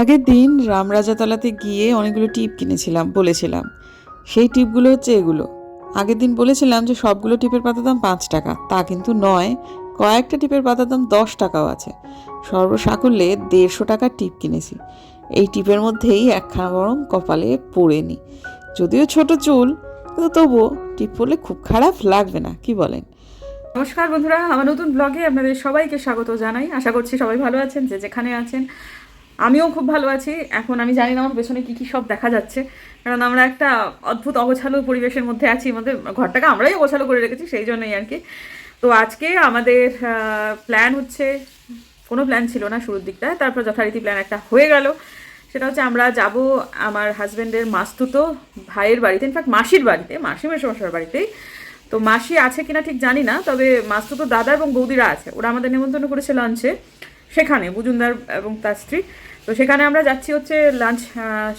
আগের দিন রামরাজাতলাতে গিয়ে অনেকগুলো টিপ কিনেছিলাম, বলেছিলাম। সেই টিপগুলো হচ্ছে এগুলো। আগের দিন বলেছিলাম যে সবগুলো টিপের পাতার দাম পাঁচ টাকা, তা কিন্তু নয়। কয়েকটা টিপের পাতার দাম দশ টাকাও আছে। সর্বসাকুল্যে দেড়শো টাকার টিপ কিনেছি। এই টিপের মধ্যেই একখানা বরং কপালে পড়েনি যদিও ছোট চুল, কিন্তু তবুও টিপ পরলে খুব খারাপ লাগবে না, কি বলেন? নমস্কার বন্ধুরা, আমার নতুন ব্লগে আপনাদের সবাইকে স্বাগত জানাই। আশা করছি সবাই ভালো আছেন, যে যেখানে আছেন। আমিও খুব ভালো আছি। এখন আমি জানি না আমার পেছনে কী কী সব দেখা যাচ্ছে। কারণ আমরা একটা অদ্ভুত অগোছালো পরিবেশের মধ্যে আছি আমাদের ঘরটাকে আমরাই অগোছালো করে রেখেছি, সেই জন্যই আর কি। তো আজকে আমাদের প্ল্যান হচ্ছে, কোনো প্ল্যান ছিল না শুরুর দিকটায় তারপর যথারীতি প্ল্যান একটা হয়ে গেল। সেটা হচ্ছে আমরা যাব আমার হাজব্যান্ডের মাস্তুতো ভাইয়ের বাড়িতে ইনফ্যাক্ট মাসির বাড়িতে, মাসি মেশমশার বাড়িতেই। তো মাসি আছে কিনা ঠিক জানি না, তবে মাস্তুতো দাদা এবং বৌদিরা আছে, ওরা আমাদের নিমন্ত্রণ করেছে লাঞ্চে সেখানে বুজুনদার এবং তার স্ত্রী। তো সেখানে আমরা যাচ্ছি হচ্ছে লাঞ্চ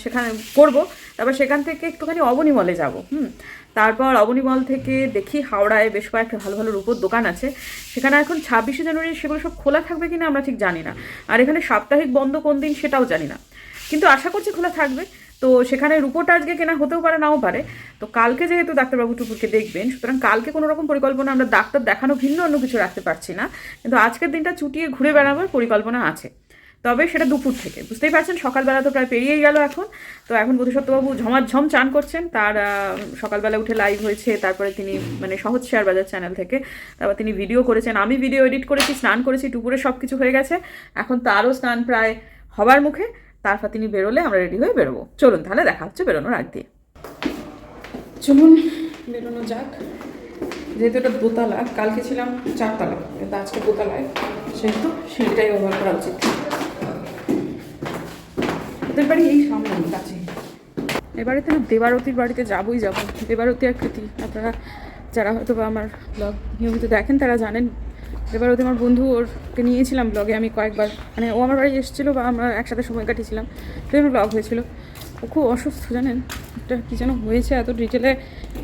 সেখানে করব। তারপর সেখান থেকে একটুখানি অবনীমলে যাব, হুম। তারপর অবনীমল থেকে দেখি হাওড়ায় বেশ কয়েকটা ভালো ভালো রূপোর দোকান আছে। সেখানে এখন ছাব্বিশে জানুয়ারি সেগুলো সব খোলা থাকবে কিনা আমরা ঠিক জানি না। আর এখানে সাপ্তাহিক বন্ধ কোন দিন সেটাও জানি না। কিন্তু আশা করছি খোলা থাকবে। তো সেখানে রুপোটা আজকে কেনা হতেও পারে, নাও পারে। তো কালকে যেহেতু ডাক্তারবাবু টুকুরকে দেখবেন, সুতরাং কালকে কোনো রকম পরিকল্পনা আমরা ডাক্তার দেখানো ভিন্ন, অন্য কিছু রাখতে পারছি না। কিন্তু আজকের দিনটা চুটিয়ে ঘুরে বেড়াবার পরিকল্পনা আছে। তবে সেটা দুপুর থেকে। বুঝতেই পারছেন, সকালবেলা তো প্রায় পেরিয়েই গেল এখন। তো এখন বোধসত্যবাবু ঝমাঝম চান করছেন। তার সকালবেলা উঠে লাইভ হয়েছে। তারপরে তিনি মানে সহজ শেয়ার বাজার চ্যানেল থেকে। তারপর তিনি ভিডিও করেছেন। আমি ভিডিও এডিট করেছি, স্নান করেছি টুপুরে সব কিছু হয়ে গেছে। এখন তারও স্নান প্রায় হবার মুখে। তারপর তিনি বেরোলে আমরা রেডি হয়ে বেরোবো। চলুন তাহলে দেখা হচ্ছে বেরোনোর আগ দিয়ে। চলুন, বেরোনো যাক। যেহেতু এটা দোতলা, কালকে ছিলাম চারতলা, কিন্তু আজকে দোতলায়, সেহেতু সিঁড়িটাই ব্যবহার করা উচিত। ওদের বাড়ি এই সামনে কাছে এবারে তো দেবারতির বাড়িতে যাবোই যাব। দেবারতি আর কৃতি, আপনারা যারা হয়তো বা আমার ব্লগ নিয়মিত দেখেন, তারা জানেন দেবারতী আমার বন্ধু ওরকে নিয়েছিলাম ব্লগে আমি কয়েকবার মানে ও আমার বাড়ি এসেছিল বা আমরা একসাথে সময় কাটিয়েছিলাম সেজন্য ব্লগ হয়েছিল। ও খুব অসুস্থ, জানেন? একটা কী যেন হয়েছে এত ডিটেলে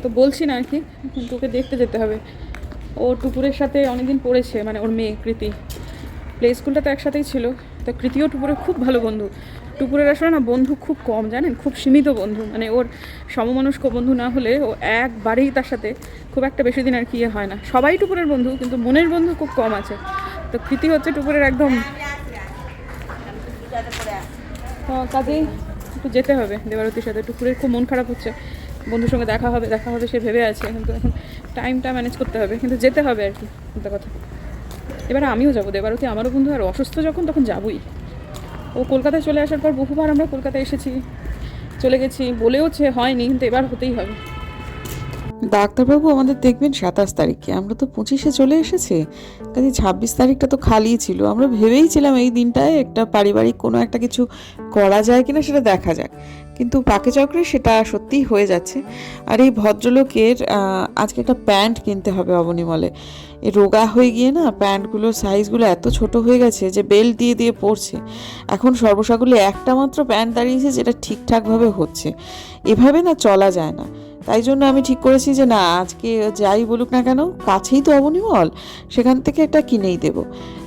তো বলছি না আর কি, কিন্তু ওকে দেখতে যেতে হবে। ও টুপুরের সাথে অনেকদিন পড়েছে মানে ওর মেয়ে, কৃতি। প্লে স্কুলটা তো একসাথেই ছিল, তো কৃতিও টুপুরের খুব ভালো বন্ধু। টুপুরের আসলে না বন্ধু খুব কম, জানেন? খুব সীমিত বন্ধু। মানে ওর সমমনস্ক বন্ধু না হলে ও একবারেই তার সাথে খুব একটা বেশি দিন আর কি হয় না। সবাই টুপুরের বন্ধু, কিন্তু মনের বন্ধু খুব কম আছে। তো কৃতি হচ্ছে টুপুরের একদম তো কাজেই একটু যেতে হবে দেবারতির সাথে। টুকুরের খুব মন খারাপ হচ্ছে। বন্ধুর সঙ্গে দেখা হবে দেখা হবে সে ভেবে আছে। কিন্তু এখন টাইমটা ম্যানেজ করতে হবে। কিন্তু যেতে হবে আর কি কথা। এবার আমিও যাব। দেবারতি আমারও বন্ধু, আর অসুস্থ যখন, তখন যাবই। ও কলকাতায় চলে আসার পর বহুবার আমরা কলকাতায় এসেছি, চলে গেছি, বলেওছে হয়নি, কিন্তু এবার হতেই হবে। ডাক্তারবাবু, আমাদের দেখবেন সাতাশ তারিখে। আমরা তো পঁচিশে চলে এসেছে। কাজে ছাব্বিশ তারিখটা তো খালি ছিল। আমরা ভেবেইছিলাম এই দিনটায় একটা পারিবারিক কোনো একটা কিছু করা যায় কিনা সেটা দেখা যাক। কিন্তু পাকে চক্রে সেটা সত্যিই হয়ে যাচ্ছে। আর এই ভদ্রলোকের আজকে একটা প্যান্ট কিনতে হবে অবনীমলে রোগা হয়ে গিয়ে না প্যান্টগুলোর সাইজগুলো এত ছোট হয়ে গেছে যে বেল্ট দিয়ে দিয়ে পড়ছে এখন সর্বসাকুল্যে একটা মাত্র প্যান্ট দাঁড়িয়েছে যেটা ঠিকঠাকভাবে হচ্ছে। এভাবে না চলা যায় না। তাই জন্য আমি ঠিক করেছি যে না, আজকে যাই বলুক না কেন, কাছেই তো অবনিমল সেখান থেকে একটা কিনেই দেব।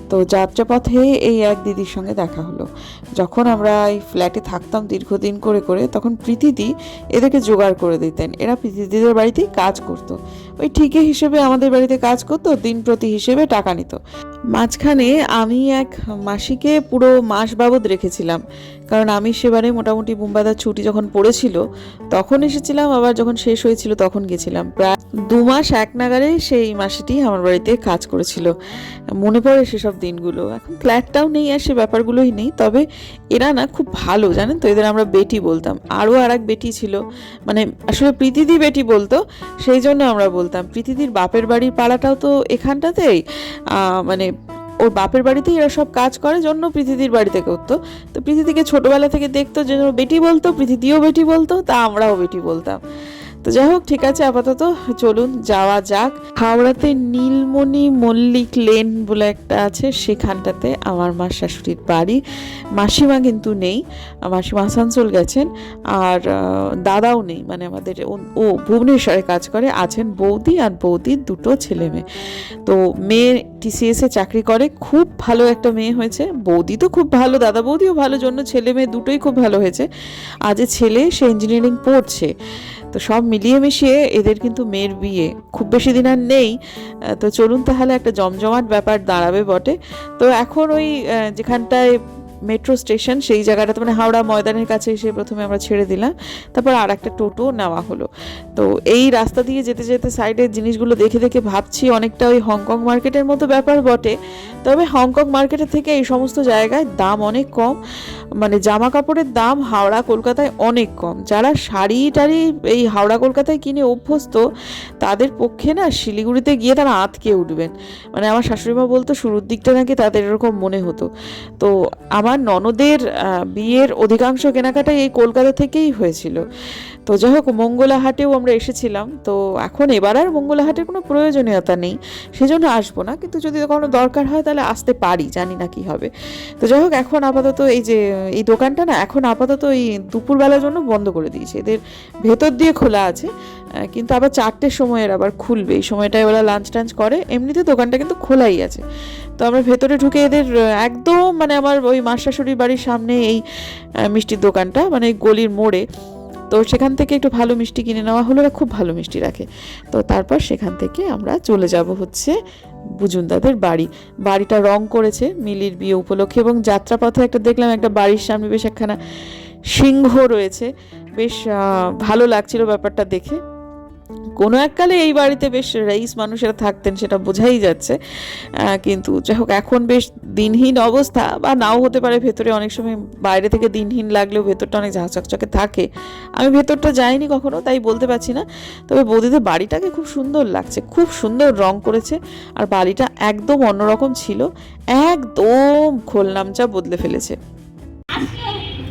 তো যাত্রাপথে এই এক দিদির সঙ্গে দেখা হলো। যখন আমরা এই ফ্ল্যাটে থাকতাম দীর্ঘদিন করে করে, তখন প্রীতিদি এদেরকে জোগাড় করে দিতেন। এরা প্রীতিদিদের বাড়িতেই কাজ করতো। ওই ঠিকই হিসেবে আমাদের বাড়িতে কাজ করতো, দিন প্রতি হিসেবে টাকা নিত। মাঝখানে আমি এক মাসিকে পুরো মাস বাবদ রেখেছিলাম, কারণ আমি সেবারে মোটামুটি বুম্বাদার ছুটি যখন পড়েছিল, তখন এসেছিলাম, আবার যখন শেষ হয়েছিল তখন গেছিলাম। প্রায় দু মাস এক নাগারে সেই মাসিটি আমার বাড়িতে কাজ করেছিল। মনে পড়ে সেসব দিনগুলো। এখন ফ্ল্যাটটাও নেই আর সে ব্যাপারগুলোই নেই, তবে এরা না খুব ভালো, জানেন তো? এদের আমরা বেটি বলতাম। আরও আর এক বেটি ছিল মানে আসলে প্রীতিদি বেটি বলতো, সেই জন্য আমরা বলতাম। প্রীতিদির বাপের বাড়ির পাড়াটাও তো এখানটাতেই। মানে ওর বাপের বাড়িতেই এরা সব কাজ করে, জন্য পৃথিবীর বাড়িতে করতো তো পৃথিবীকে ছোটবেলা থেকে দেখতো যে, বেটি বলতো, পৃথিবীও বেটি বলতো, তা আমরাও বেটি বলতাম। তো যাই হোক, ঠিক আছে, আপাতত চলুন, যাওয়া যাক। হাওড়াতে নীলমণি মল্লিক লেন বলে একটা আছে, সেখানটাতে আমার মা শাশুড়ির বাড়ি। মাসিমা কিন্তু নেই মাসিমা আসানসোল গেছেন, আর দাদাও নেই মানে আমাদের ও- ভুবনেশ্বরে কাজ করে, আছেন বৌদি আর বৌদির দুটো ছেলে মেয়ে। তো মেয়ে টিসিএসে চাকরি করে, খুব ভালো একটা মেয়ে হয়েছে, বৌদি তো খুব ভালো, দাদা বৌদিও ভালো, জন্য ছেলে মেয়ে দুটোই খুব ভালো হয়েছে। আজ ছেলে, সে ইঞ্জিনিয়ারিং পড়ছে তো সব মিলিয়ে মিশিয়ে এদের কিন্তু মেয়ের বিয়ে। খুব বেশি দিন আর নেই। তো চলুন তাহলে একটা জমজমাট ব্যাপার দাঁড়াবে বটে। তো এখন ওই যেখানটায় মেট্রো স্টেশন, সেই জায়গাটাতে মানে হাওড়া ময়দানের কাছে এসে প্রথমে আমরা ছেড়ে দিলাম। তারপর আর একটা টোটো নেওয়া হলো। তো এই রাস্তা দিয়ে যেতে যেতে সাইডের জিনিসগুলো দেখে দেখে ভাবছি অনেকটা ওই হংকং মার্কেটের মতো ব্যাপার বটে। তবে হংকং মার্কেটের থেকে এই সমস্ত জায়গায় দাম অনেক কম। মানে জামা কাপড়ের দাম হাওড়া কলকাতায় অনেক কম। যারা শাড়ি টাড়ি এই হাওড়া কলকাতায় কিনে অভ্যস্ত, তাদের পক্ষে না শিলিগুড়িতে গিয়ে তারা আঁতকে উঠবেন। মানে আমার শাশুড়িমা বলতো, শুরুর দিকটা নাকি তাদের এরকম মনে হতো। তো আমার ননদের বিয়ের অধিকাংশ কেনাকাটাই এই কলকাতা থেকেই হয়েছিল। তো যাই হোক মঙ্গলা হাটেও আমরা এসেছিলাম। তো এখন এবার আর মঙ্গলা হাটের কোনো প্রয়োজনীয়তা নেই। সেজন্য আসব না। কিন্তু যদি কোনো দরকার হয়, তাহলে আসতে পারি। জানি না কি হবে। তো যাই হোক, এখন আপাতত এই যে এই দোকানটা না এখন আপাতত এই দুপুরবেলার জন্য বন্ধ করে দিয়েছে। এদের ভেতর দিয়ে খোলা আছে কিন্তু আবার চারটের সময়ের আবার খুলবে। এই সময়টায় ওরা লাঞ্চ টাঞ্চ করে, এমনিতে দোকানটা কিন্তু খোলাই আছে। তো আমরা ভেতরে ঢুকে এদের একদম মানে আমার ওই মা শাশুড়ির বাড়ির সামনে এই মিষ্টির দোকানটা মানে গলির মোড়ে। তো সেখান থেকে একটু ভালো মিষ্টি কিনে নেওয়া হলো খুব ভালো মিষ্টি রাখে। তো তারপর সেখান থেকে আমরা চলে যাব হচ্ছে বুজুনদাদের বাড়ি। বাড়িটা রং করেছে, মিলির বিয়ে উপলক্ষে এবং যাত্রাপথে একটা দেখলাম একটা বাড়ির সামনে বেশ একখানা সিংহ রয়েছে। বেশ ভালো লাগছিল ব্যাপারটা দেখে। কোনো এককালে এই বাড়িতে বেশ রাইস মানুষেরা থাকতেন সেটা বোঝাই যাচ্ছে। আহ, কিন্তু যাই হোক এখন বেশ দিনহীন অবস্থা বা নাও হতে পারে ভেতরে অনেক সময় বাইরে থেকে দিনহীন লাগলেও ভেতরটা অনেক ঝাঁচকচকে থাকে। আমি ভেতরটা যাইনি কখনো তাই বলতে পারছি না। তবে বৌদিদের বাড়িটাকে খুব সুন্দর লাগছে খুব সুন্দর রং করেছে আর বাড়িটা একদম অন্যরকম ছিল একদম খোলনামচা বদলে ফেলেছে।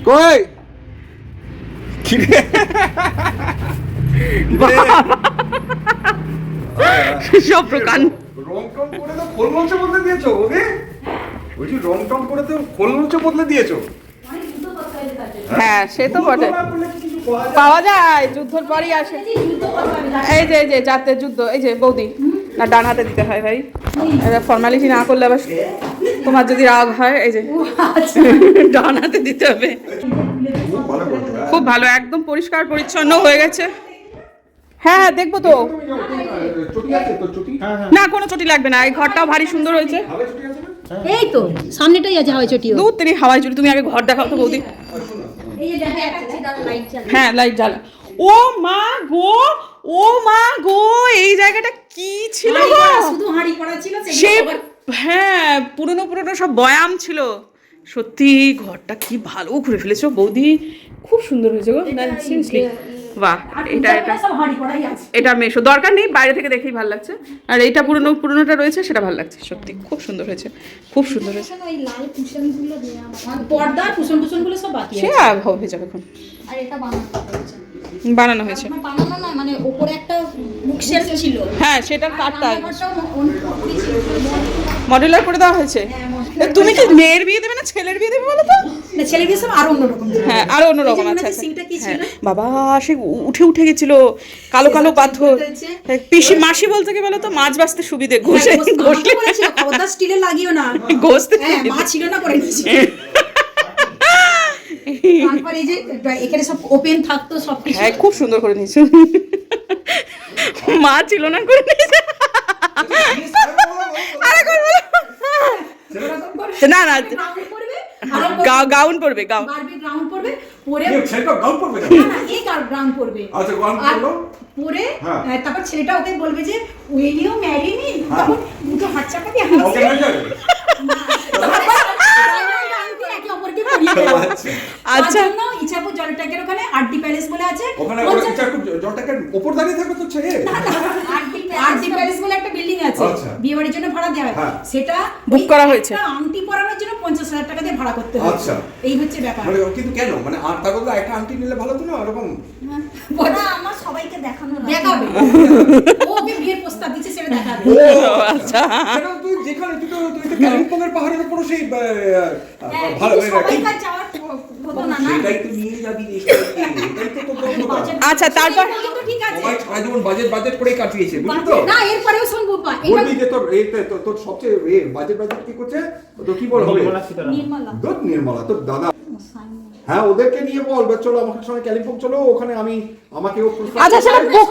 কই? সব প্রকার রং টং করে তো খোল মঞ্চে বদলে দিয়েছ ওকে বলছি রং টং করে তো খোল মঞ্চে বদলে দিয়েছ। হ্যাঁ সে তো বটে? পাওয়া যায়? যুদ্ধর পরই আসে। এই যে এই যে যুদ্ধ এই যে বৌদি না ডান হাতে দিতে হয় ভাই। ফর্মালিটি না করলে আবার তোমার যদি রাগ হয় এই যে ডান হাতে দিতে হবে। খুব ভালো একদম পরিষ্কার পরিচ্ছন্ন হয়ে গেছে। হ্যাঁ হ্যাঁ দেখব তো। চটি চটি? হ্যাঁ হ্যাঁ। না কোনো চটি লাগবে না। এই ঘরটাও ভারী সুন্দর হয়েছে। চটি না? এই তো সামনেটাই আছে হাওয়াই চটিও। দূর তিনি হাওয়াই চটি। তুমি আগে ঘর দেখাও তো বৌদি। এই যে দেখা যাচ্ছে দাদা লাইট চালিয়ে হ্যাঁ লাইট জ্বালা। ও মা গো ও মা গো এই জায়গাটা কি ছিল গো? শুধু হাঁড়ি করা ছিল সে হ্যাঁ পুরনো পুরনো সব বয়াম ছিল। সত্যি ঘরটা কি ভালো ঘুরে ফেলেছো বৌদি। খুব সুন্দর হয়েছে গো। সিরিয়াসলি বাহ এটা এটা। এটা মেশো। দরকার নেই বাইরে থেকে দেখেই ভালো লাগছে। আর এইটা পুরনো পুরনোটা রয়েছে সেটা ভালো লাগছে সত্যি। খুব সুন্দর হয়েছে খুব সুন্দর হয়েছে। সে হবে যাবে এখন। আর এটা হয়েছে বানানো হয়েছে। বানানো মানে একটা ছিল। হ্যাঁ সেটার ছিল মডেলার করে দেওয়া হয়েছে? হ্যাঁ, তুমি কি মেয়ের বিয়ে দেবে না ছেলের বিয়ে দেবে বলো তো? না ছেলে বিয়ে সব আরও অন্যরকম। হ্যাঁ আরও অন্যরকম সিংটা কি হ্যাঁ বাবা সে উঠে উঠে গেছিল। কালো কালো পাথর। হ্যাঁ, পিসি মাসি বলতে কি বলো তো মাছ বাঁচতে সুবিধে ঘষে ঘষে- ঘষলে স্টিলে লাগিও না। ঘষতে মা ছিল না করে তারপর এই যে এখানে সব ওপেন থাকতো সব কিছু। হ্যাঁ খুব সুন্দর করে নিয়েছো মা ছিল না করে নিয়েছে। না না গাউন পরবে গাউন। গ্রাউন্ড পরে ছেলেটা গাউন পরবে না এই গ্রাউন্ড পড়বে আচ্ছা, আর পরলো? পরে হ্যাঁ। তারপর ছেলেটা ওকে বলবে যে উইল ইউ ম্যারি মি। তখন দুটো হাত চাপা দিয়ে ওকে হাসছে হয়ে যাবে তারপর diamond আংটি একে অপরকে পরিয়ে দেবো। আচ্ছা। তার জন্য ইচ্ছাপুর জলট্যাঙ্কের ওখানে আরডি প্যালেস বলে আছে ওখানে ওরা উপর দাঁড়িয়ে থাকো তো ছেলে আরডি প্যালেস বলে একটা বিল্ডিং আছে আচ্ছা। বিয়ে বাড়ির জন্য ভাড়া দেওয়া হয়। হ্যাঁ। সেটা ওই করা হয়েছে। আংটি পরানোর জন্য পঞ্চাশ হাজার টাকা দিয়ে ভাড়া করতে হচ্ছে আচ্ছা। এই হচ্ছে ব্যাপার। মানে কিন্তু কেন? মানে আর তার বদলে একটা আংটি নিলে ভালো তো না? ওরকম বড় আমার সবাইকে দেখানো দেখাবে। ও ওকে বিয়ের প্রস্তাব দিচ্ছে সেটা দেখাবে। আচ্ছা। তুই যেখানে তুই তো তুই তো কালিম্পংয়ের পাহাড়ের উপর সেই আহ, ভালো সবাইকার যাওয়ার সেটাই তো নিয়ে যাবি দক্ষতা। আচ্ছা, তারপর? ঠিক আছে। সারা জীবন বাজেট বাজেট করে কাটিয়েছে বুঝলি তো? না এরপরেও শুনব বা বলবি যে তোর এই তোর- তোর সবচেয়ে এ বাজেট বাজেট কি করছে? তো কি বল হবে? নির্মলা তোর নির্মলা। তোর দাদা হ্যাঁ ওদেরকে নিয়ে বল বা চলো আমার সঙ্গে চলো ওখানে আমি আমাকে ও আচ্ছা সেটা বুক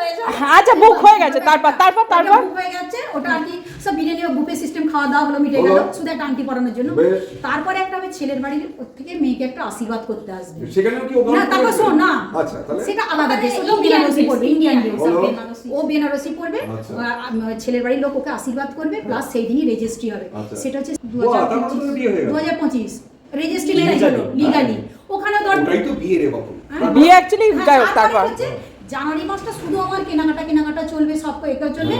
হয়ে যাবে। আচ্ছা বুক হয়ে গেছে। তারপর তারপর তারপর? হয়ে গেছে ওটা আর কি সব বিরিয়ানি বুফে সিস্টেম খাওয়া দাওয়া হলো মিটে গেল শুধু একটা আংটি পরানোর জন্য। তারপরে একটা হবে ছেলের বাড়ির থেকে মেয়েকে একটা আশীর্বাদ করতে আসবে। সেখানেও কি ও না তারপর শোন না। আচ্ছা তাহলে? সেটা আলাদা ড্রেস মানে ওটা বেনারসি পড়বে ইন্ডিয়ান ড্রেস ও বেনারসি পড়বে আচ্ছা। আম, ছেলের বাড়ির লোক ওকে আশীর্বাদ করবে প্লাস সেই দিনই রেজিস্ট্রি হবে। আচ্ছা। সেটা হচ্ছে দু। হাজার পঁচিশ। রেজিস্ট্রি ম্যারেজ হলো লিগালি ওখানে ধর তো বিয়ে রে বাবু। হ্যাঁ, বিয়ে হ্যাঁ, তারপর। জানুয়ারি মাসটা শুধু আমার কেনাকাটা কেনাকাটা চলবে সব এটা চলবে।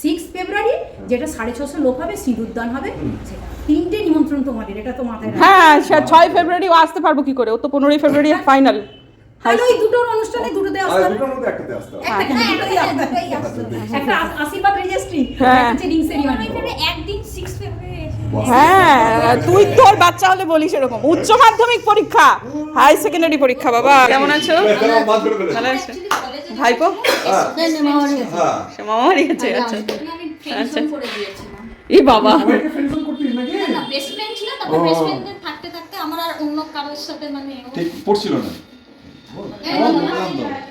সিক্স ফেব্রুয়ারি যেটা সাড়ে ছশো লোক হবে সিঁদুরদান হবে। সেটা তিনটে নিমন্ত্রণ তোমাদের এটা তো মাথায় হ্যাঁ ছয় ফেব্রুয়ারি ও আসতে পারব কি করে? ও তো পনেরোই ফেব্রুয়ারি ফাইনাল তাহলে ওই দুটোর অনুষ্ঠানে দুটোতে আসতে হবে। দুটোর মধ্যে একটাতে আসতে হবে। একটা হ্যাঁ, আশীর্বাদ রেজিস্ট্রি হ্যাঁ। হচ্ছে সেরিমনি একদিন সিক্স ফেব্রুয়ারি হ্যাঁ তুই তোর বাচ্চা হলে বলিস এরকম। উচ্চ মাধ্যমিক পরীক্ষা হাই সেকেন্ডারি পরীক্ষা বাবা। কেমন আছো? ভালো আছে? ভাইপো? সে মামা বাড়ি গেছে আচ্ছা। দিয়েছিলাম এই বাবা। আমার আর অন্য কারোর সাথে মানে ঠিক পড়ছিল না।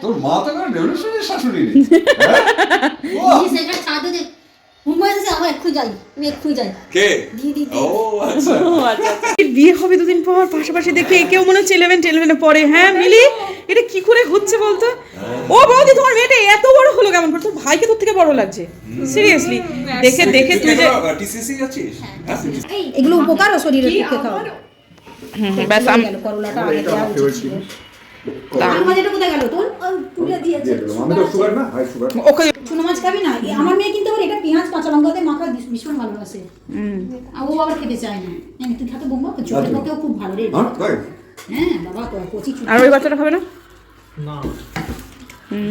তোর মা তো শাশুড়ি মুম্বাই আছে আমার একটু যাই আমি একটু যাই কে? দি দি দি। ও আচ্ছা। আচ্ছা। আচ্ছা। বিয়ে হবে দুদিন পর পাশাপাশি দেখে কেউ মনে হচ্ছে ইলেভেন টেলিভেনে পড়ে। হ্যাঁ মিলি? এটা কি করে হচ্ছে বলতো? ও বৌদি তোমার মেয়েটা এত বড় হলো কেমন করে? তোর ভাইকে তোর থেকে বড় লাগছে। সিরিয়াসলি দেখে দেখে তুই যে টিসিসি হ্যাঁ এগুলো উপকারও শরীরের পক্ষে খাওয়া। হুম, হুম, ব্যাস আম- আগে দেওয়া উচিত ওকে। চুনো মাছ খাবি না? আমার মেয়ে কিন্তু এটা পেঁয়াজ কাঁচা লঙ্কা মাখা ভীষণ ভালোবাসে। ও আবার খেতে চায় না। হ্যাঁ, তুই খাতে বোম্বা? চোখের পক্ষেও খুব ভালো রে। হ্যাঁ বাবা কচি আর ওই বাচ্চাটা খাবে না?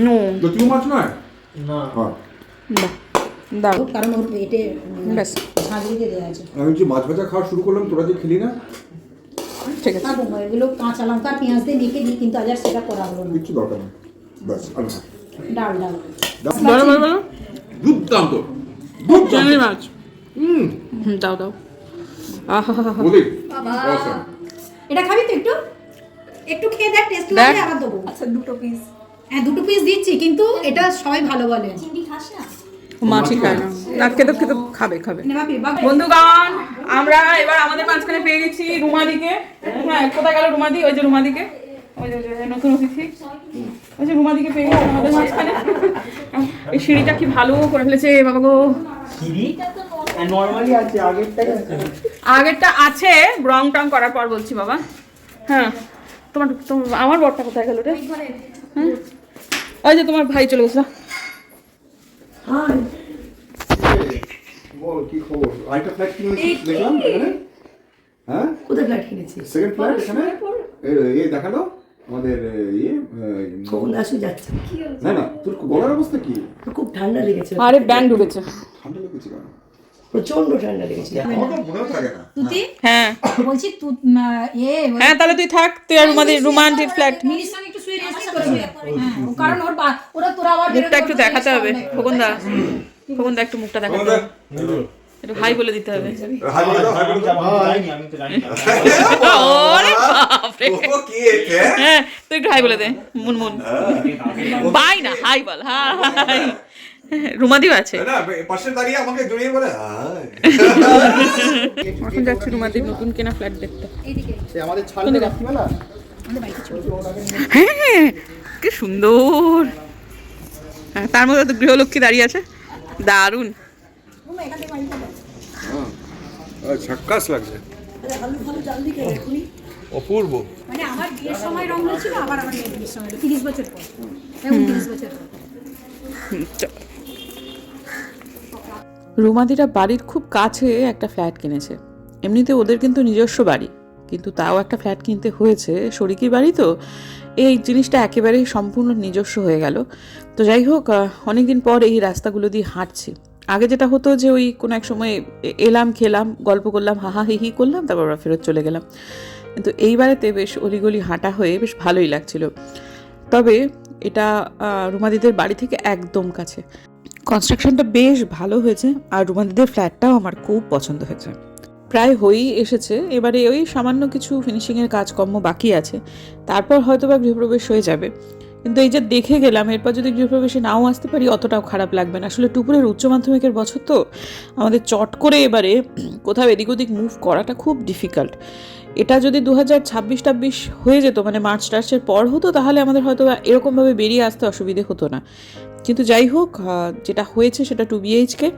নো। তো মাছ নয় না। হ্যাঁ। দাও। কারণ ওর পেটে ব্যাস। ঝাঁঝরিতে দেওয়া আছে। আমি যে মাছ ভাজা খাওয়া শুরু করলাম তোরা যে খেলি না? ঠিক আছে। এগুলো কাঁচা লঙ্কা পেঁয়াজ দিয়ে মেখে দিই কিন্তু আজ আর সেটা করা হলো না। কিচ্ছু দরকার নেই। ব্যাস। ডাল ডাল। দুর্দান্ত চিংড়ি মাছ। হুম। দাও দাও. এটা খাবি তো একটু? একটু খেয়ে দেখ টেস্ট। লাগলে আবার দেবো। আচ্ছা দুটো পিস হ্যাঁ দুটো পিস দিচ্ছি কিন্তু এটা সবাই ভালো বলে। চিংড়ি খাস না? মাছি খায়। না না খেতে খেতে খাবে খাবে। বন্ধুগণ আমরা এবার আমাদের মাঝখানে পেয়ে গেছি রুমাদিকে। হ্যাঁ কোথায় গেল রুমাদি? ওই যে রুমাদিকে। ওই যে নতুন অতিথি। ওই যে রুমাদিকে পেয়ে গেছি আমাদের মাঝখানে। এই সিঁড়িটা কি ভালো করে ফেলেছে বাবা গো। আছে আগেরটা আছে রং টং করার পর বলছি বাবা। হ্যাঁ তোমার তোমার আমার বরটা কোথায় গেল রে? হ্যাঁ? ওই যে তোমার ভাই চলে গেছিল বল কি খবর? আরেকটা ফ্ল্যাট কিনেছিস? দেখলাম এখানে। হ্যাঁ? কোথায় ফ্ল্যাট কিনেছি সেকেন্ড ফ্ল্যাট এখানে? এ- দেখাল আমাদের ইয়ে কখন আসু যাচ্ছে? না না তোর গলার অবস্থা কি? খুব ঠান্ডা লেগেছে। আরে ব্যাংক ঢুকেছে। ঠান্ডা লেগেছে কেন? প্রচণ্ড ঠান্ডা লেগেছে। আমার তো থাকে না। তুতি? হ্যাঁ। বলছি তু এ হ্যাঁ তাহলে তুই থাক। তুই আর রুমাদি রোমান্টিক ফ্ল্যাট মিনির সঙ্গে কারণ ওর ওরা তোরা আবার মুখটা একটু দেখাতে হবে। খোকনদা খোকনদা একটু মুখটা দেখাতে হবে। একটু হাই বলে দিতে হবে। হাই বলে হাই বলে আমি তো জানি না। ওরে বাপরে। ও কি এটা হ্যাঁ তুই একটু হাই বলে দে মুনমুন। বাই না হাই বল হাই। রুমাদিও আছে। এখন যাচ্ছি রুমাদির নতুন কেনা ফ্ল্যাট দেখতে। আমাদের ছাড়বে রাত্রিবেলা হ্যাঁ কি সুন্দর। হ্যাঁ, তার মধ্যে তো গৃহলক্ষ্মী দাঁড়িয়ে আছে। দারুণ। ঝাক্কাস লাগছে। অপূর্ব। মানে আমার বিয়ের সময় রং হয়েছিল আবার আমার মেয়ের বিয়ের সময় তিরিশ বছর পর। উনত্রিশ বছর পর। রুমাদিরা বাড়ির খুব কাছে একটা ফ্ল্যাট কিনেছে। এমনিতে ওদের কিন্তু নিজস্ব বাড়ি। কিন্তু তাও একটা ফ্ল্যাট কিনতে হয়েছে। শরিকি বাড়ি তো? এই জিনিসটা একেবারেই সম্পূর্ণ নিজস্ব হয়ে গেল। তো যাই হোক অনেক দিন পর এই রাস্তাগুলো দিয়ে হাঁটছি। আগে যেটা হতো যে ওই কোনো এক সময় এলাম, খেলাম, গল্প করলাম হাহা হি হি করলাম, তারপর আবার ফেরত চলে গেলাম। কিন্তু এইবারেতে বেশ অলিগলি হাঁটা হয়ে বেশ ভালোই লাগছিল। তবে এটা রুমাদিদের বাড়ি থেকে একদম কাছে। কনস্ট্রাকশনটা বেশ ভালো হয়েছে, আর রুমাদিদের ফ্ল্যাটটাও আমার খুব পছন্দ হয়েছে। প্রায় হয়েই এসেছে। এবারে ওই সামান্য কিছু ফিনিশিংয়ের কাজকর্ম বাকি আছে। তারপর হয়তো বা গৃহপ্রবেশ হয়ে যাবে। কিন্তু এই যে দেখে গেলাম, এরপর যদি গৃহপ্রবেশে নাও আসতে পারি, অতটাও খারাপ লাগবে না। আসলে টুপুরের উচ্চ মাধ্যমিকের বছর তো। আমাদের চট করে এবারে কোথাও এদিক ওদিক মুভ করাটা খুব ডিফিকাল্ট এটা যদি দু হাজার ছাব্বিশ টাব্বিশ হয়ে যেত মানে মার্চ টার্চের পর হতো, তাহলে আমাদের হয়তো এরকমভাবে বেরিয়ে আসতে অসুবিধে হতো না। কিন্তু যাই হোক যেটা হয়েছে সেটা টু বিএইচকে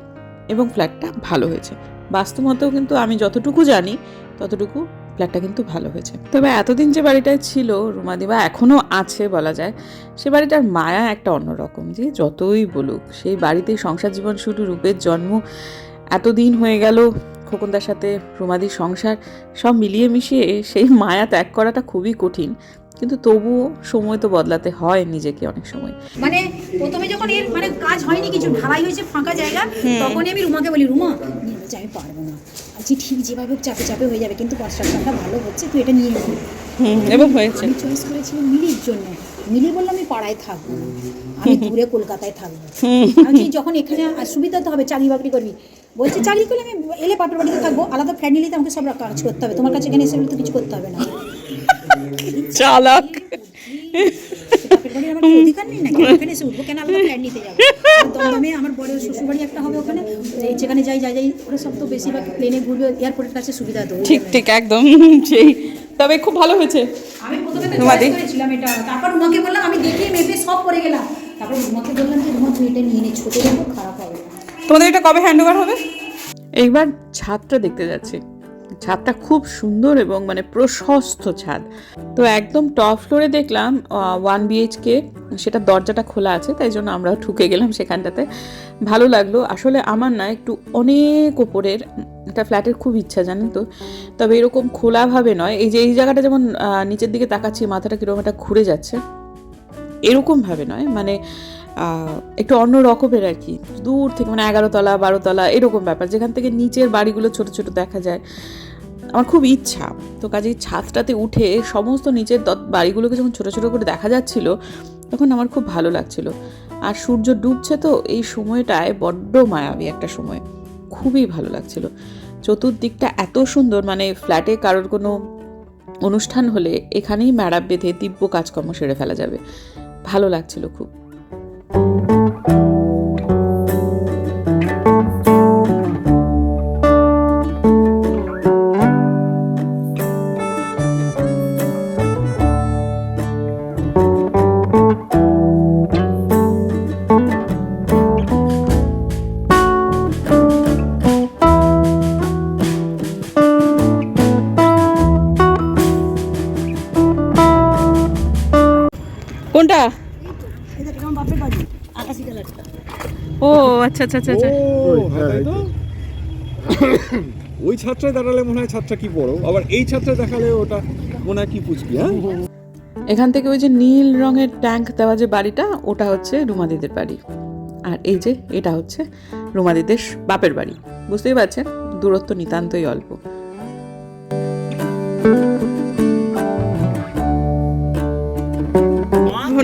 এবং ফ্ল্যাটটা ভালো হয়েছে। বাস্তুমতেও কিন্তু আমি যতটুকু জানি, ততটুকু ফ্ল্যাটটা কিন্তু ভালো হয়েছে। তবে এতদিন যে বাড়িটায় ছিল রুমাদিবা এখনও আছে বলা যায়, সে বাড়িটার মায়া একটা অন্যরকম যে যতই বলুক, সেই বাড়িতেই সংসার জীবন শুরু রূপের জন্ম, এতদিন হয়ে গেল, খোকনদার সাথে রুমাদির সংসার সব মিলিয়ে মিশিয়ে সেই মায়া ত্যাগ করাটা খুবই কঠিন। কিন্তু তবুও সময় তো বদলাতে হয় নিজেকে অনেক সময়। মানে প্রথমে যখন এর মানে কাজ হয়নি কিছু ঢালাই হয়েছে ফাঁকা জায়গা তখনই আমি রুমাকে বলি রুমা আমি পারব না। আজকে ঠিক যেভাবে চাপে চাপে হয়ে যাবে কিন্তু কনস্ট্রাকশনটা ভালো হচ্ছে তুই এটা নিয়ে নিবি এবং হয়েছে। আমি চয়েস করেছিলাম মিলির জন্য। মিলি বলল আমি পাড়ায় থাকব আমি দূরে কলকাতায় থাকব আমি যখন এখানে সুবিধা তো হবে চাকরি বাকরি করবি। বলছে চাকরি করলে আমি এলে বাপের বাড়িতে থাকব আলাদা ফ্ল্যাট নিলে তো আমাকে সব কাজ করতে হবে। তোমার কাছে এখানে এসে তো কিছু করতে হবে না। চালাক। আমার নেই এসে উঠবো কেন আলাদা ফ্ল্যাট নিতে যাব দমদমে আমার বড় শ্বশুর বাড়ি একটা হবে ওখানে যেখানে যাই যাই যাই ওরা সব তো বেশিরভাগ প্লেনে ঘুরবে কাছে সুবিধা ঠিক ঠিক, একদম, সেই। তবে খুব ভালো হয়েছে। আমি এটা তারপর বললাম আমি মেপে সব করে গেলাম তারপর বললাম তোমাদের এটা কবে হ্যান্ড ওভার হবে? এইবার ছাদটা দেখতে যাচ্ছি। ছাদটা খুব সুন্দর এবং মানে প্রশস্ত ছাদ। তো একদম টপ ফ্লোরে দেখলাম ওয়ান বিএইচকে সেটা দরজাটা খোলা আছে, তাই জন্য আমরা ঠুকে গেলাম সেখানটাতে। ভালো লাগল। আসলে আমার না একটু অনেক ওপরের, একটা ফ্ল্যাটের খুব ইচ্ছা, জানেন তো? তবে এরকম খোলাভাবে নয়। এই যে, এই জায়গাটা যেমন নিচের দিকে তাকাচ্ছি, মাথাটা কীরকম একটা ঘুরে যাচ্ছে, এরকমভাবে নয়। মানে একটু অন্য রকমের আর কি। দূর থেকে মানে এগারো তলা, বারো তলা, এরকম ব্যাপার। যেখান থেকে নিচের বাড়িগুলো ছোট ছোট দেখা যায়। আমার খুব ইচ্ছা। তো কাজেই ছাদটাতে উঠে সমস্ত নিচের বাড়িগুলোকে যখন ছোট ছোট করে দেখা যাচ্ছিল, তখন আমার খুব ভালো লাগছিল। আর সূর্য ডুবছে তো এই সময়টায় বড্ড মায়াবী একটা সময়। খুবই ভালো লাগছিল। চতুর্দিকটা এত সুন্দর মানে ফ্ল্যাটে কারোর কোনো অনুষ্ঠান হলে এখানেই ম্যাড়াপ বেঁধে দিব্য কাজকর্ম সেরে ফেলা যাবে। ভালো লাগছিল খুব। কোনটা? ও আচ্ছা আচ্ছা আচ্ছা আচ্ছা। ওই ছাত্রায় দাঁড়ালে মনে হয় ছাত্রা কি বড়। আবার এই ছাত্রায় দেখালে ওটা মনে হয় কি পুচকি হ্যাঁ? এখান থেকে ওই যে নীল রঙের ট্যাঙ্ক দেওয়া যে বাড়িটা ওটা হচ্ছে রুমাদিদের বাড়ি। আর এই যে এটা হচ্ছে রুমাদিদের বাপের বাড়ি। বুঝতেই পারছেন? দূরত্ব নিতান্তই অল্প।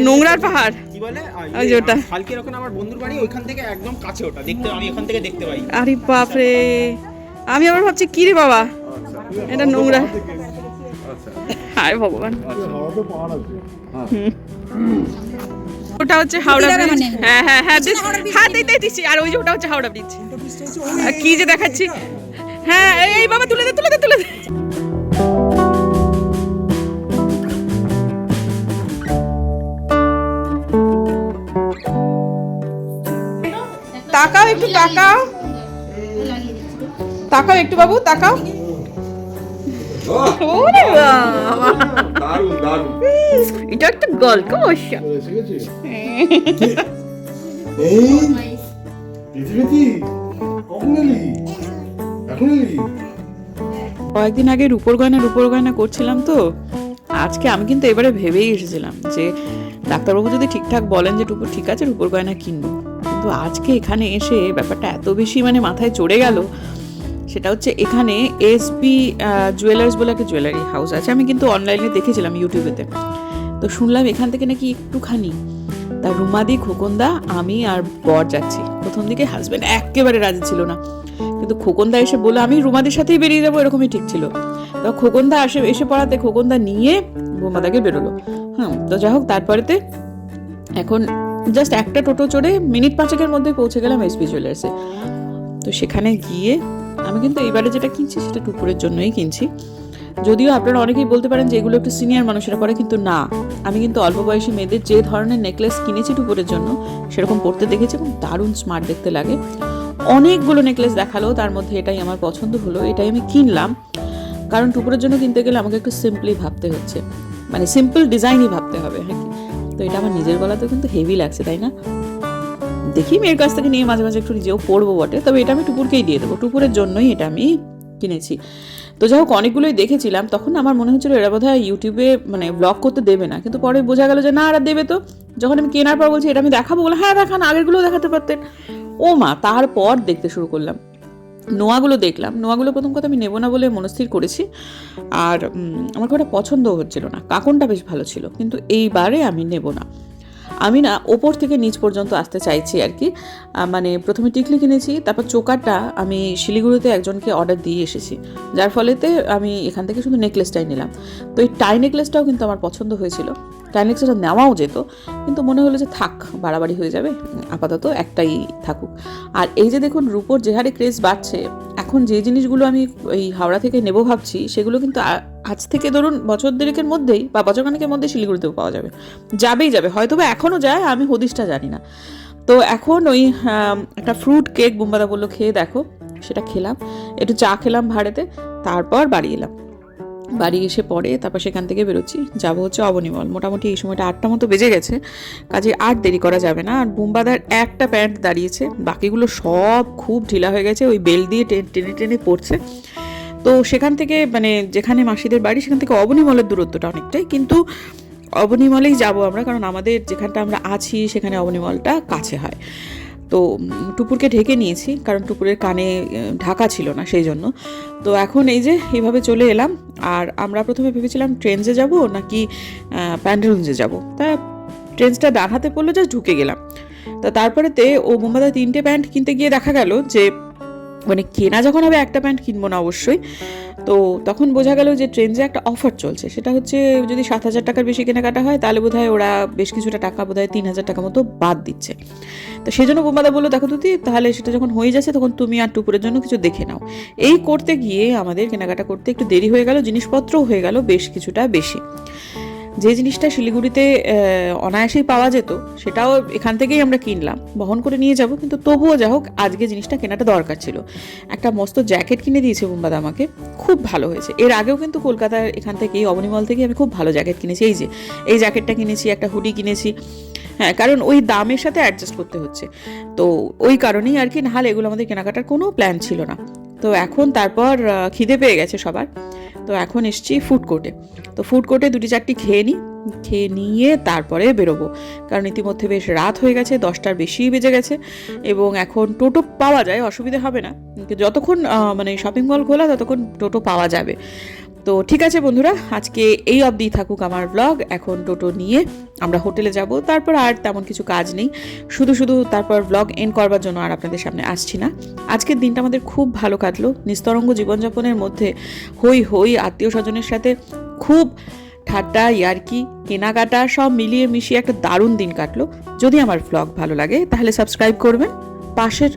নোংরার পাহাড়। কি বলে? ওই যে ওটা। কালকে ওখানে আমার বন্ধুর বাড়ি ওইখান থেকে একদম কাছে ওটা। দেখতে আমি এখান থেকে দেখতে পাই। আরে বাপরে। আমি আবার ভাবছি কি রে বাবা? এটা নোংরা। হায় ভগবান। ওটা হচ্ছে হাওড়া ব্রিজ মানে? হ্যাঁ হ্যাঁ হ্যাঁ হ্যাঁ দিতে দিচ্ছি আর ওই যে ওটা হচ্ছে হাওড়া ব্রিজ আর কি যে দেখাচ্ছি। হ্যাঁ এই- এই বাবা তুলে দে তুলে দে তুলে দে। তাকাও একটু তাকাও। তাকাও একটু বাবু তাকাও। ওরে বাবা। দারুণ দারুণ। এটা একটা গল্প অবশ্য। কয়েকদিন আগে রূপর গয়না রূপর গয়না করছিলাম তো। আজকে আমি কিন্তু এবারে ভেবেই এসেছিলাম যে ডাক্তারবাবু যদি ঠিকঠাক বলেন যে টুপুর ঠিক আছে রূপর গয়না কিনবো। কিন্তু আজকে এখানে এসে ব্যাপারটা এত বেশি মানে মাথায় চড়ে গেল, সেটা হচ্ছে এখানে এসবি জুয়েলার্স বলে একটা জুয়েলারি হাউস আছে। আমি কিন্তু অনলাইনে দেখেছিলাম ইউটিউবেতে তো শুনলাম এখান থেকে নাকি একটুখানি, তা রুমাদি, খোকনদা, আমি আর বর যাচ্ছি। প্রথম দিকে হাজব্যান্ড একেবারে রাজি ছিল না। কিন্তু খোকনদা এসে বলে আমি রুমাদের সাথেই বেরিয়ে যাব, এরকমই ঠিক ছিল। তো খোকনদা আসে, এসে পড়াতে খোকনদা নিয়ে বোমাদাকে বেরোলো। হুম, তো যাই হোক, তারপরেতে এখন জাস্ট একটা টোটো চড়ে মিনিট পাঁচেকের মধ্যে পৌঁছে গেলাম এসপি জুয়েলার্সে তো সেখানে গিয়ে আমি কিন্তু এবারে যেটা কিনছি সেটা টুকুরের জন্যই কিনছি। যদিও আপনারা অনেকেই বলতে পারেন যে এগুলো একটু সিনিয়র মানুষেরা পরে, কিন্তু না। আমি কিন্তু অল্প বয়সী মেয়েদের যে ধরনের নেকলেস কিনেছি টুকুরের জন্য, সেরকম পরতে দেখেছি এবং দারুণ স্মার্ট দেখতে লাগে। অনেকগুলো নেকলেস দেখাল, তার মধ্যে এটাই আমার পছন্দ হলো, এটাই আমি কিনলাম। কারণ টুকুরের জন্য কিনতে গেলে আমাকে একটু সিম্পলি ভাবতে হচ্ছে। মানে সিম্পল ডিজাইনই ভাবতে হবে হ্যাঁ? তো এটা আমার নিজের গলাতেও কিন্তু হেভি লাগছে, তাই না? দেখি মেয়ের কাছ থেকে নিয়ে মাঝে মাঝে একটু নিজেও পড়ব বটে, তবে এটা আমি টুকুরকেই দিয়ে দেবো। টুকুরের জন্যই এটা আমি কিনেছি। তো যাই হোক, অনেকগুলোই দেখেছিলাম, তখন আমার মনে হচ্ছিল এরা বোধহয় ইউটিউবে মানে ব্লগ করতে দেবে না, কিন্তু পরে বোঝা গেল যে না এরা দেবে তো। যখন আমি কেনার পর বলছি, এটা আমি দেখাবো বলে হ্যাঁ দেখান, আগেরগুলোও দেখাতে পারতেন। ও মা তারপর দেখতে শুরু করলাম। নোয়াগুলো দেখলাম। নোয়াগুলো প্রথম কথা আমি নেব না বলে মনস্থির করেছি। আর আমার খুব একটা পছন্দও হচ্ছিল না। কাকনটা বেশ ভালো ছিল। কিন্তু এইবারে আমি নেব না। আমি না ওপর থেকে নিচ পর্যন্ত আসতে চাইছি আর কি। মানে প্রথমে টিকলি কিনেছি, তারপর চোকারটা আমি শিলিগুড়িতে একজনকে অর্ডার দিয়ে এসেছি। যার ফলেতে আমি এখান থেকে শুধু নেকলেসটাই নিলাম। তো এই টাই নেকলেসটাও কিন্তু আমার পছন্দ হয়েছিল। টাই নেকলেসটা নেওয়াও যেত, কিন্তু মনে হলো যে থাক, বাড়াবাড়ি হয়ে যাবে, আপাতত একটাই থাকুক। আর এই যে দেখুন, রূপোর যে হারে ক্রেজ বাড়ছে, এখন যে জিনিসগুলো আমি এই হাওড়া থেকে নেব ভাবছি, সেগুলো কিন্তু আজ থেকে ধরুন বছর দেড়েকের মধ্যেই বা বছর খানেকের মধ্যে শিলিগুড়িতেও পাওয়া যাবে। যাবেই যাবে হয়তো বা এখনও যায়, আমি হদিশটা জানি না। তো এখন ওই একটা ফ্রুট কেক বুম্বাদা বলল, খেয়ে দেখো। সেটা খেলাম, একটু চা খেলাম ভাড়েতে, তারপর বাড়ি এলাম। বাড়ি এসে পরে তারপর সেখান থেকে বেরোচ্ছি, যাব হচ্ছে অবনিমল মোটামুটি এই সময়টা আটটা মতো বেজে গেছে, কাজে আর দেরি করা যাবে না। আর বুম্বাদার একটা প্যান্ট দাঁড়িয়েছে, বাকিগুলো সব খুব ঢিলা হয়ে গেছে, ওই বেল দিয়ে টেনে টেনে পড়ছে। তো সেখান থেকে মানে যেখানে মাসিদের বাড়ি, সেখান থেকে অবনিমলের দূরত্বটা অনেকটাই। কিন্তু অবনিমলেই যাব আমরা, কারণ আমাদের যেখানটা আমরা আছি, সেখানে অবনিমলটা কাছে হয়। তো টুপুরকে ঢেকে নিয়েছি, কারণ টুপুরের কানে ঢাকা ছিল না সেই জন্য। তো এখন এই যে, এইভাবে চলে এলাম। আর আমরা প্রথমে ভেবেছিলাম ট্রেনসে যাব, নাকি প্যান্ডেলুঞ্জে যাব। তা ট্রেন্সটা ডান হাতে পড়ল জাস্ট ঢুকে গেলাম। তা তারপরেতে ও বোম্বাদা তিনটে প্যান্ট কিনতে গিয়ে দেখা গেল যে মানে কেনা যখন হবে একটা প্যান্ট কিনবো না অবশ্যই, তো তখন বোঝা গেল যে ট্রেন্সে একটা অফার চলছে। সেটা হচ্ছে যদি সাত হাজার টাকার বেশি কেনাকাটা হয়, তাহলে বোধহয় ওরা বেশ কিছুটা টাকা বোধহয় তিন হাজার টাকা মতো বাদ দিচ্ছে। তো সেই জন্য বোম্বাদা বলল, দেখো তুই তাহলে সেটা যখন হয়ে যাচ্ছে, তখন তুমি আর টুপুরের জন্য কিছু দেখে নাও। এই করতে গিয়ে আমাদের কেনাকাটা করতে একটু দেরি হয়ে গেল জিনিসপত্র হয়ে গেল বেশ কিছুটা বেশি। যে জিনিসটা শিলিগুড়িতে অনায়াসেই পাওয়া যেত, সেটাও এখান থেকেই আমরা কিনলাম। বহন করে নিয়ে যাব, কিন্তু তবুও যা হোক, আজকে জিনিসটা কেনাটা দরকার ছিল। একটা মস্ত জ্যাকেট কিনে দিয়েছে বুম্বাদা আমাকে, খুব ভালো হয়েছে। এর আগেও কিন্তু কলকাতার এখান থেকেই অবনিমল থেকে আমি খুব ভালো জ্যাকেট কিনেছি। এই যে, এই জ্যাকেটটা কিনেছি, একটা হুডি কিনেছি। হ্যাঁ কারণ ওই দামের সাথে অ্যাডজাস্ট করতে হচ্ছে। তো ওই কারণেই আর কি, নাহলে এগুলো আমাদের কেনাকাটার কোনো প্ল্যান ছিল না। তো এখন তারপর খিদে পেয়ে গেছে সবার। তো এখন এসছি ফুড কোর্টে তো ফুড কোর্টে দুটি চারটি খেয়ে নিই খেয়ে নিয়ে তারপরে বেরোবো। কারণ ইতিমধ্যে বেশ রাত হয়ে গেছে, দশটার বেশি বেজে গেছে এবং এখন টোটো পাওয়া যায়, অসুবিধা হবে না। যতক্ষণ মানে শপিং মল খোলা, ততক্ষণ টোটো পাওয়া যাবে। তো ঠিক আছে বন্ধুরা, আজকে এই অবধি থাকুক আমার ব্লগ এখন টোটো নিয়ে আমরা হোটেলে যাব, তারপর আর তেমন কিছু কাজ নেই। শুধু শুধু তারপর ব্লগ এন্ড করবার জন্য আর আপনাদের সামনে আসছি না। আজকের দিনটা আমাদের খুব ভালো কাটলো। নিস্তরঙ্গ জীবনযাপনের মধ্যে হই হই আত্মীয় স্বজনের সাথে খুব ঠাট্টা, ইয়ার্কি, কেনাকাটা সব মিলিয়ে মিশিয়ে একটা দারুণ দিন কাটলো। যদি আমার ব্লগ ভালো লাগে তাহলে সাবস্ক্রাইব করবেন। পাশের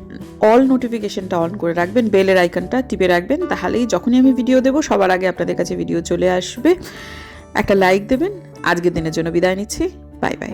অল নোটিফিকেশনটা অন করে রাখবেন বেলের আইকনটা টিপে রাখবেন, তাহলেই যখনই আমি ভিডিও দেবো, সবার আগে আপনাদের কাছে ভিডিও চলে আসবে। একটা লাইক দেবেন। আজকের দিনের জন্য বিদায় নিচ্ছি। Bye bye